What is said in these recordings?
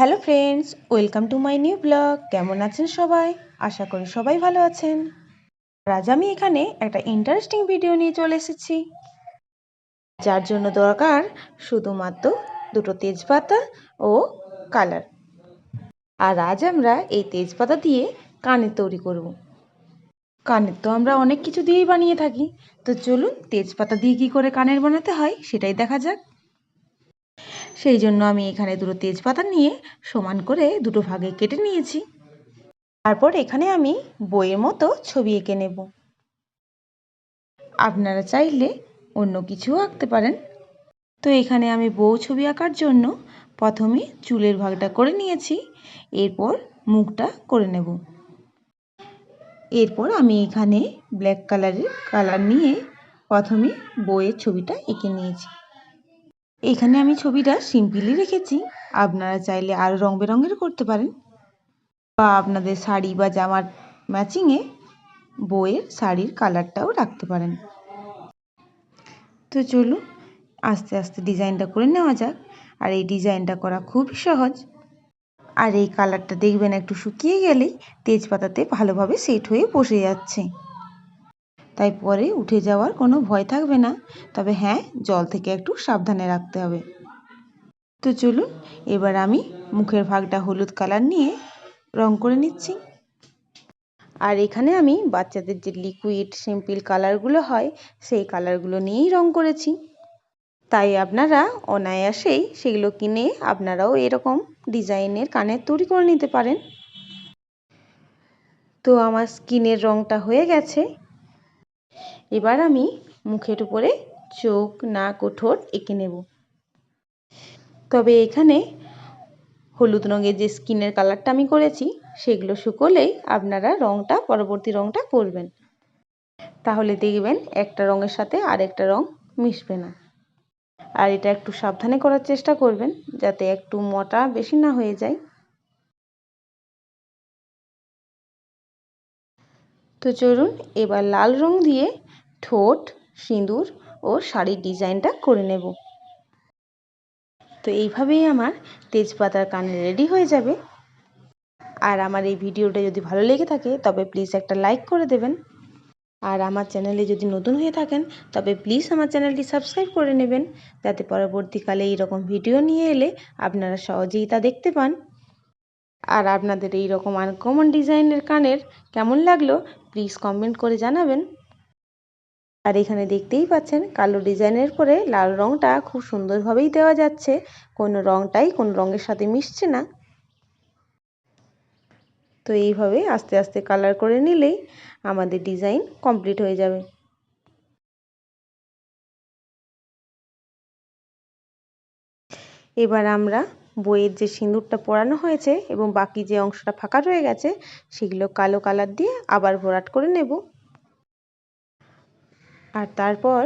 Hello friends, welcome to my new blog. কেমন আছেন সবাই? আশা করি সবাই ভালো আছেন। আজ আমি এখানে একটা ইন্টারেস্টিং ভিডিও নিয়ে চলে এসেছি। যার জন্য দরকার শুধুমাত্র দুটো তেজপাতা ও কালার আর আজ আমরা এই তেজপাতা দিয়ে কানের তৈরি করব। কানের তো আমরা অনেক কিছু দিয়েই বানিয়ে থাকি। তো চলুন তেজপাতা দিয়ে কী করে কানের বানাতে হয় সেটাই দেখা যাক। সেই জন্য আমি এখানে দুটো তেজপাতা নিয়ে সমান করে দুটো ভাগে কেটে নিয়েছি। তারপর এখানে আমি বইয়ের মতো ছবি এঁকে নেব। আপনারা চাইলে অন্য কিছুও আঁকতে পারেন। তো এখানে আমি বউ ছবি আঁকার জন্য প্রথমে চুলের ভাগটা করে নিয়েছি, এরপর মুখটা করে নেব। এরপর আমি এখানে ব্ল্যাক কালারের কালার নিয়ে প্রথমে বইয়ের ছবিটা এঁকে নিয়েছি। এখানে আমি ছবিটা সিম্পলি রেখেছি। আপনারা চাইলে আরও রং বেরঙের করতে পারেন। বা আপনাদের শাড়ি বা জামার ম্যাচিংয়ে বইয়ের শাড়ির কালারটাও রাখতে পারেন। তো চলুন, আস্তে আস্তে ডিজাইনটা করে নেওয়া যাক। আর এই ডিজাইনটা করা খুবই সহজ। আর এই কালারটা দেখবেন একটু শুকিয়ে গেলেই তেজপাতাতে ভালোভাবে সেট হয়ে বসে যাচ্ছে। তাই পরে উঠে যাওয়ার কোনো ভয় থাকবে না। তবে হ্যাঁ জল থেকে একটু সাবধানে রাখতে হবে। তো চলুন, এবার আমি মুখের ভাগটা হলুদ কালার নিয়ে রং করে নিচ্ছি। আর এখানে আমি বাচ্চাদের যে লিকুইড সিম্পল কালারগুলো হয়, সেই কালারগুলো নিয়েই রং করেছি। তাই আপনারা অনায়াসেই সেগুলো কিনে আপনারাও এরকম ডিজাইনের কানের তৈরি করে নিতে পারেন। তো আমার স্কিনের রংটা হয়ে গেছে। এবার আমি মুখের উপরে চোখ, নাক ও এঁকে নেব। তবে এখানে হলুদ রঙের যে স্কিনের কালারটা আমি করেছি, সেগুলো শুকোলেই আপনারা রঙটা পরবর্তী রঙটা করবেন। তাহলে দেখবেন একটা রঙের সাথে আরেকটা রঙ মিশবে না। আর এটা একটু সাবধানে করার চেষ্টা করবেন, যাতে একটু মোটা বেশি না হয়ে যায়। তো চলুন এবার লাল রং দিয়ে ঠোঁট, সিঁদুর ও শাড়ির ডিজাইনটা করে নেব। তো এইভাবেই আমার তেজপাতার কানে রেডি হয়ে যাবে। আর আমার এই ভিডিওটা যদি ভালো লেগে থাকে, তবে প্লিজ একটা লাইক করে দেবেন। আর আমার চ্যানেলে যদি নতুন হয়ে থাকেন, তবে প্লিজ আমার চ্যানেলটি সাবস্ক্রাইব করে নেবেন। যাতে পরবর্তীকালে এইরকম ভিডিও নিয়ে এলে আপনারা সহজেই তা দেখতে পান। আর আপনাদের এই রকম আনকমন ডিজাইনের কানের কেমন লাগল, প্লিজ কমেন্ট করে জানাবেন। আর এখানে দেখতেই পাচ্ছেন কালো ডিজাইনের পরে লাল রঙটা খুব সুন্দরভাবেই দেওয়া যাচ্ছে। কোনো রঙটাই কোনো রঙের সাথে মিশছে না। তো এইভাবে আস্তে আস্তে কালার করে নিলেই আমাদের ডিজাইন কমপ্লিট হয়ে যাবে। এবার আমরা বইয়ের যে সিঁদুরটা পরানো হয়েছে এবং বাকি যে অংশটা ফাঁকা রয়ে গেছে, সেগুলো কালো কালার দিয়ে আবার ভরাট করে নেব। আর তারপর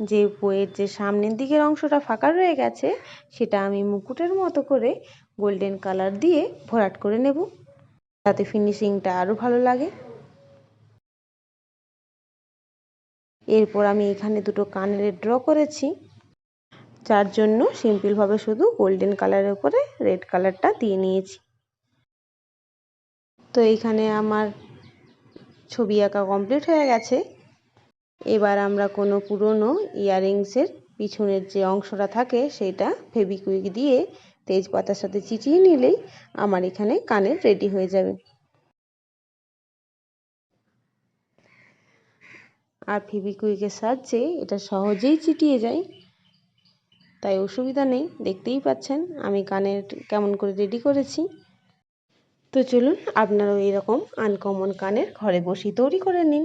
যে বইয়ের যে সামনের দিকের অংশটা ফাঁকা রয়ে গেছে, সেটা আমি মুকুটের মতো করে গোল্ডেন কালার দিয়ে ভরাট করে নেব। তাতে ফিনিশিংটা আরও ভালো লাগে। এরপর আমি এখানে দুটো কানের ড্র করেছি। যার জন্য সিম্পলভাবে শুধু গোল্ডেন কালারের উপরে রেড কালারটা দিয়ে নিয়েছি। তো এইখানে আমার ছবি আঁকা কমপ্লিট হয়ে গেছে। এবার আমরা কোনো পুরনো ইয়াররিংসের পিছনের যে অংশটা থাকে সেটা ফেবিকুইক দিয়ে তেজপাতার সাথে চিটিয়ে নিলেই আমার এখানে কানের রেডি হয়ে যাবে। আর ফেবিকুইকের সাহায্যে এটা সহজেই চিটিয়ে যায়। তাই অসুবিধা নেই, দেখতেই পাচ্ছেন আমি কানের কেমন করে রেডি করেছি। তো চলুন আপনারাও এরকম আনকমন কানের ঘরে বসেই তৈরি করে নিন।